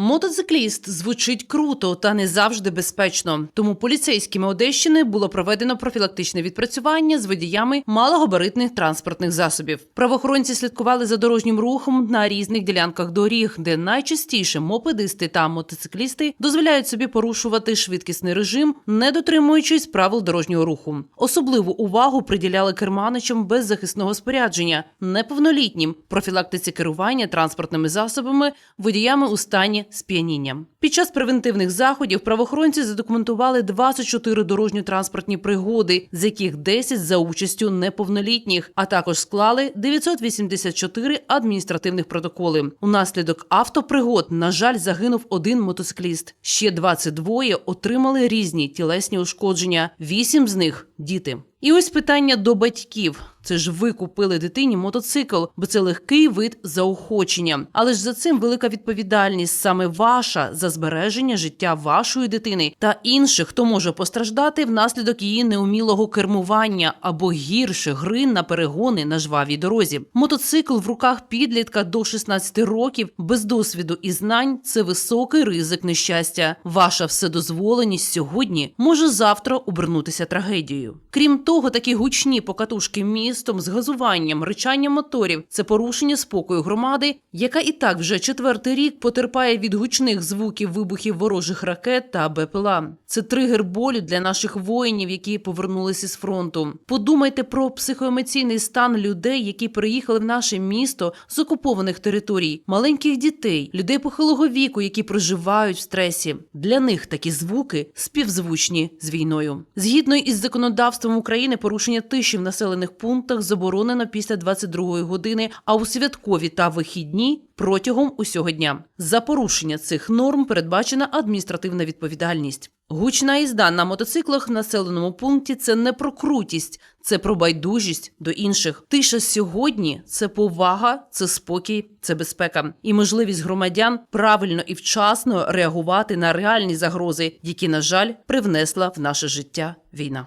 Мотоцикліст звучить круто та не завжди безпечно. Тому поліцейськими Одещини було проведено профілактичне відпрацювання з водіями малогабаритних транспортних засобів. Правоохоронці слідкували за дорожнім рухом на різних ділянках доріг, де найчастіше мопедисти та мотоциклісти дозволяють собі порушувати швидкісний режим, не дотримуючись правил дорожнього руху. Особливу увагу приділяли керманичам без захисного спорядження, неповнолітнім профілактиці керування транспортними засобами, водіями у стані сп'яніння. Під час превентивних заходів правоохоронці задокументували 24 дорожньо-транспортні пригоди, з яких 10 за участю неповнолітніх, а також склали 984 адміністративних протоколи. Унаслідок автопригод, на жаль, загинув один мотоцикліст. Ще 22 отримали різні тілесні ушкодження. Вісім з них діти. І ось питання до батьків. Це ж ви купили дитині мотоцикл, бо це легкий вид заохочення. Але ж за цим велика відповідальність саме ваша за збереження життя вашої дитини та інших, хто може постраждати внаслідок її неумілого кермування або гірше гри на перегони на жвавій дорозі. Мотоцикл в руках підлітка до 16 років без досвіду і знань це високий ризик нещастя. Ваша вседозволеність сьогодні може завтра обернутися трагедією. Крім того, такі гучні покатушки містом з газуванням, ричанням моторів це порушення спокою громади, яка і так вже четвертий рік потерпає від гучних звуків вибухів ворожих ракет та БПЛА. Це тригер болю для наших воїнів, які повернулися з фронту. Подумайте про психоемоційний стан людей, які переїхали в наше місто з окупованих територій, маленьких дітей, людей похилого віку, які проживають в стресі. Для них такі звуки співзвучні з війною. Згідно із законодавством України, порушення тиші в населених пунктах заборонено після 22-ї години, а у святкові та вихідні протягом усього дня. За порушення цих норм передбачена адміністративна відповідальність. Гучна їзда на мотоциклах в населеному пункті це не про крутість, це про байдужість до інших. Тиша сьогодні це повага, це спокій, це безпека і можливість громадян правильно і вчасно реагувати на реальні загрози, які, на жаль, привнесла в наше життя війна.